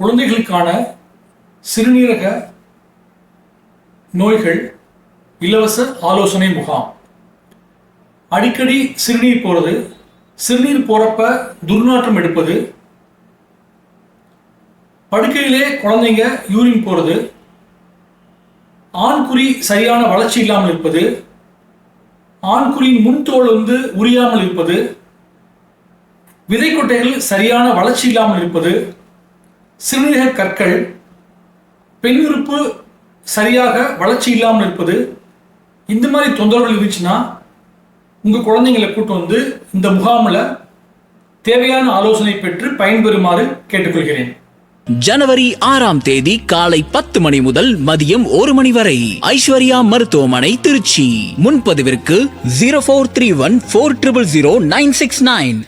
குழந்தைகளுக்கான சிறுநீரக நோய்கள் இலவச ஆலோசனை முகாம். அடிக்கடி சிறுநீர் போகிறது சிறுநீர் போறப்ப துர்நாற்றம் எடுப்பது படுக்கையிலே குழந்தைங்க யூரின் போறது ஆண்குறி சரியான வளர்ச்சி இல்லாமல் இருப்பது ஆண்குறியின் முன்தோல் வந்து உரியாமல் இருப்பது விதைக்குட்டைகள் சரியான வளர்ச்சி இல்லாமல் இருப்பது சிறுநீரக கற்கள் பெண் உறுப்பு சரியாக வளர்ச்சி இல்லாமல் இருப்பது இந்த மாதிரி தொந்தரவுகள் இருந்துச்சுன்னா உங்கள் குழந்தைங்களை கூட்டு வந்து இந்த முகாமில் தேவையான ஆலோசனை பெற்று பயன்பெறுமாறு கேட்டுக்கொள்கிறேன். ஜனவரி ஆறாம் தேதி காலை பத்து மணி முதல் மதியம் ஒரு மணி வரை ஐஸ்வர்யா மருத்துவமனை Trichy. முன்பதிவிற்கு zero four three one four triple zero nine six nine